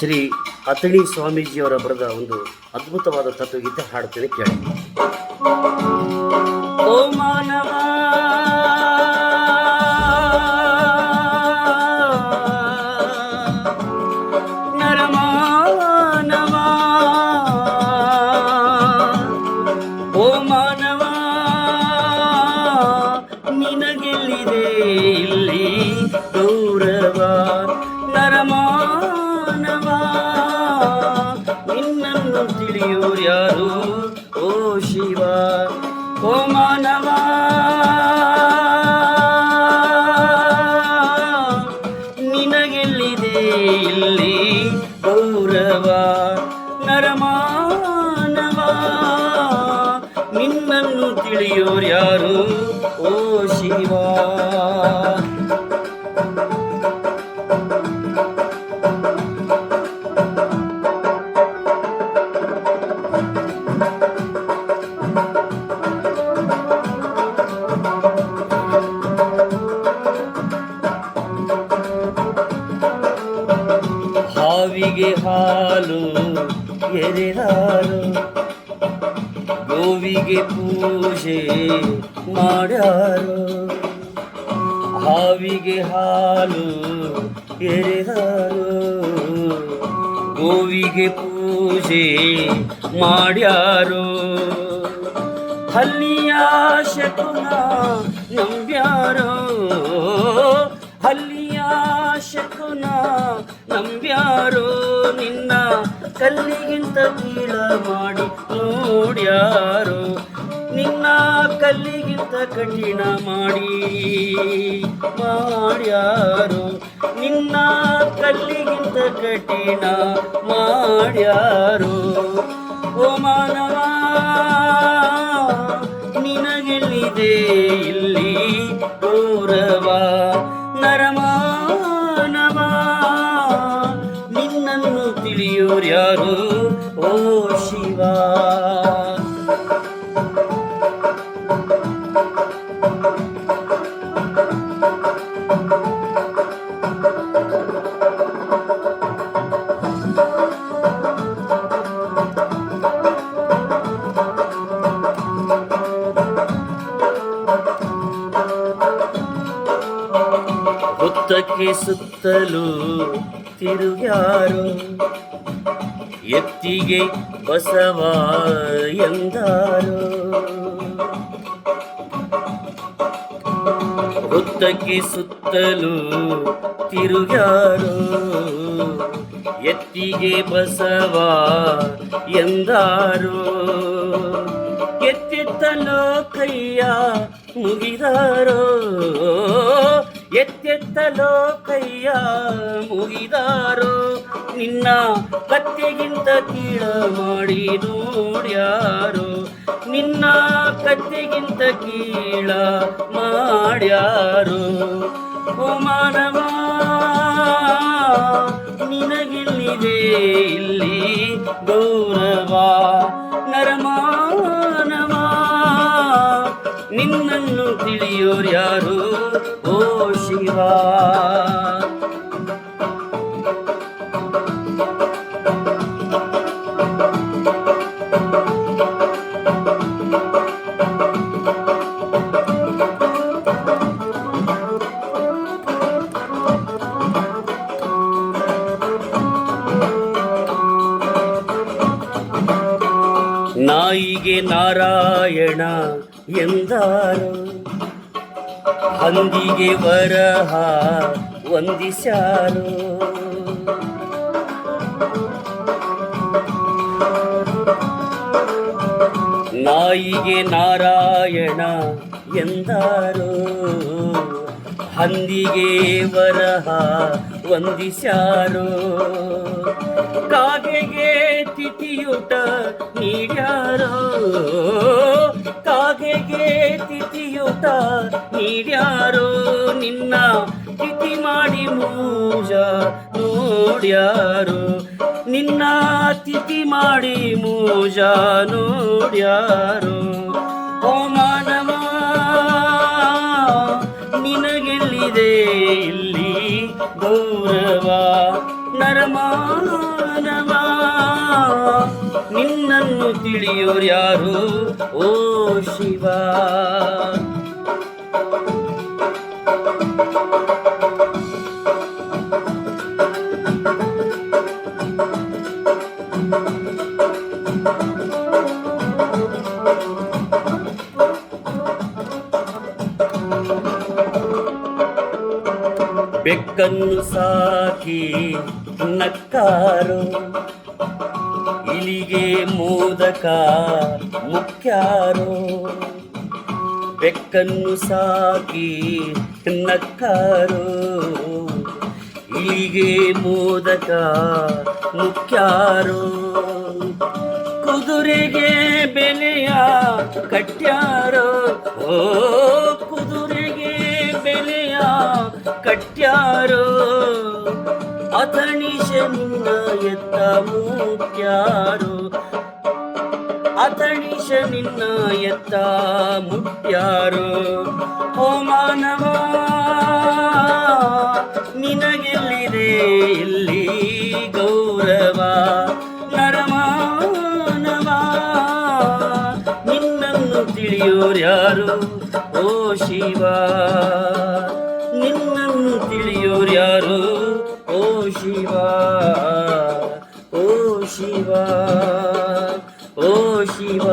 ಶ್ರೀ ಅತಳಿ ಸ್ವಾಮೀಜಿಯವರ ಬರೆದ ಒಂದು ಅದ್ಭುತವಾದ ತತ್ವಗೀತೆ ಹಾಡ್ತೇನೆ ಕೇಳಿ ಶಿವ ಓ ಮಾನವ. ನಿನಗೆಲ್ಲಿದೆ ಇಲ್ಲಿ ಗೌರವ ನರಮಾನವ? ನಿನ್ನನ್ನು ತಿಳಿಯೋರು ಯಾರು ಓ ಶಿವ. ಹಾವಿಗೆ ಹಾಲು ಎರೆದಾರು ಗೋವಿಗೆ ಪೂಜೆ ಮಾಡ್ಯಾರು. ಹಾವಿಗೆ ಹಾಲು ಎರೆದಾರು ಗೋವಿಗೆ ಪೂಜೆ ಮಾಡ್ಯಾರು. ಹಲ್ಲಿಯ ಶಕುನ ಕಲ್ಲಿಗಿಂತ ಕೀಳ ಮಾಡಿ. ನೋಡ್ಯಾರೋ ನಿನ್ನ ಕಲ್ಲಿಗಿಂತ ಕಠಿಣ ಮಾಡಿ. ಮಾಡ್ಯಾರು ನಿನ್ನ ಕಲ್ಲಿಗಿಂತ ಕಠಿಣ ಮಾಡ್ಯಾರು ಓ ಮಾನವ, ನಿನಗೆಲ್ಲಿದೆ ಇಲ್ಲಿ ಗೌರವ? ನರಮಾನವ ಯಾರು ಓ ಶಿವ. ಹುತ್ತಕ್ಕೆ ಸುತ್ತಲೂ ತಿರುಗ್ಯಾರು? ಎತ್ತಿಗೆ ಬಸವ ಎಂದಾರು? ಹುತ್ತಕ್ಕೆ ಸುತ್ತಲೂ ತಿರುಗ್ಯಾರು? ಎತ್ತಿಗೆ ಬಸವ ಎಂದಾರು? ಎತ್ತಿತ್ತಲೋ ಕೈಯ ಮುಗಿದಾರೋ? ಎತ್ತೆತ್ತಲೋ ಲೋಕಯ್ಯ ಮುಗಿದಾರೋ? ನಿನ್ನ ಕತ್ತೆಗಿಂತ ಕೀಳ ಮಾಡಿ ನೋಡ್ಯಾರೋ? ನಿನ್ನ ಕತ್ತೆಗಿಂತ ಕೀಳ ಮಾಡ್ಯಾರೋ? ಓ ಮಾನವ, ನಿನಗಿಲ್ಲಿದೆ ಇಲ್ಲಿ ಗೌರವ ತಿಳಿಯೋರು ಯಾರು? ಓ ಶಿವ. ನಾಯಿಗೆ ನಾರಾಯಣ ಎಂದಾರು. ಹಂದಿಗೆ ವರಹ ವಂದಿಸಾರು ನಾಯಿಗೆ ನಾರಾಯಣ ಎಂದಾರು. ಹಂದಿಗೆ ವರಹ ವಂದಿಸಾರು ಕಾಗೆಗೆ ತಿಥಿಯುಟ ನೀಡ್ಯಾರೋ. ಕಾಗೆಗೆ ತಿಥಿಯುಟ ನೀಡ್ಯಾರೋ ನಿನ್ನ ತಿಥಿ ಮಾಡಿ ಮೂಜ ನೋಡ್ಯಾರೋ? ನಿನ್ನ ತಿಥಿ ಮಾಡಿ ಮೂಜ ನೋಡ್ಯಾರೋ? ಓ ಮಾನವ, ನಿನಗೆಲ್ಲಿದೆ ಇಲ್ಲಿ ಗೌರವ? ನರಮಾನವ, ನಿನ್ನನ್ನು ತಿಳಿಯೋರ್ಯಾರು? ಓ ಶಿವ ಬೆಕ್ಕನ್ನು ಸಾಕಿ ನಕ್ಕಾರು. ಇಲಿಗೆ ಮೋದಕ ಮುಖ್ಯಾರು. ಬೆಕ್ಕನ್ನು ಸಾಕಿ ನಕ್ಕಾರು. ಇಲಿಗೆ ಮೋದಕ ಮುಖ್ಯಾರು. ಕುದುರೆಗೆ ಬೆಲೆಯ ಕಟ್ಯಾರೋ. ಓ ಅಥಣಿಶ ನಿನ್ನ ಎತ್ತ ಮುಖ್ಯಾರು ಅಥಣಿಶ ನಿನ್ನ ಎತ್ತ ಮುಖ್ಯಾರು ಓ ಮಾನವ, ನಿನಗೆಲ್ಲಿದೆ? ಇಲ್ಲಿ ಗೌರವ? ನರಮಾನವ, ನಿನ್ನನ್ನು ತಿಳಿಯೋರ್ಯಾರು? ಓ ಶಿವ. ನಿನ್ನನ್ನು ತಿಳಿಯೋರ್ಯಾರು ಓ ಶಿವ ಓ ಶಿವ ಓ ಶಿವ.